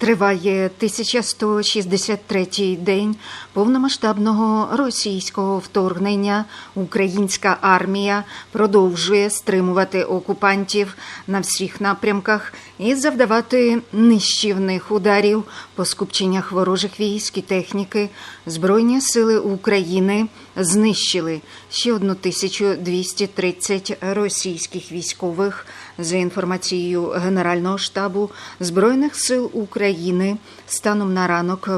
Триває 1163-й день повномасштабного російського вторгнення. Українська армія продовжує стримувати окупантів на всіх напрямках і завдавати нищівних ударів по скупченнях ворожих військ і техніки. Збройні сили України знищили ще 1230 російських військових. За інформацією Генерального штабу Збройних сил України, станом на ранок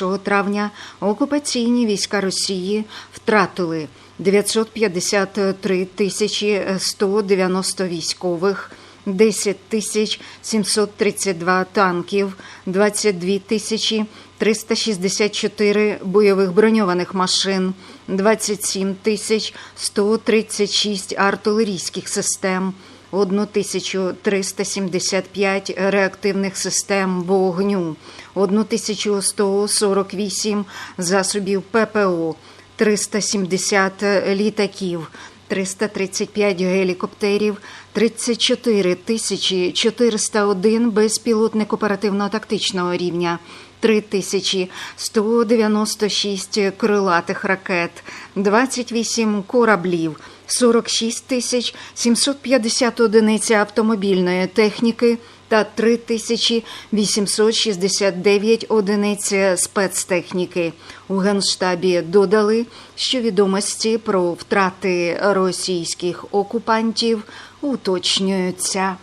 1 травня окупаційні війська Росії втратили 953 тисячі 190 військових. 10 тисяч 732 танків, 22 тисячі 364 бойових броньованих машин, 27 тисяч 136 артилерійських систем, 1375 реактивних систем вогню, 1148 засобів ППО, 370 літаків, 335 гелікоптерів, 34 тисячі 401 безпілотник оперативно-тактичного рівня, 3196 крилатих ракет, 28 кораблів, 46 тисяч 750 одиниць автомобільної техніки та 3869 одиниць спецтехніки. У Генштабі додали, що відомості про втрати російських окупантів уточнюються.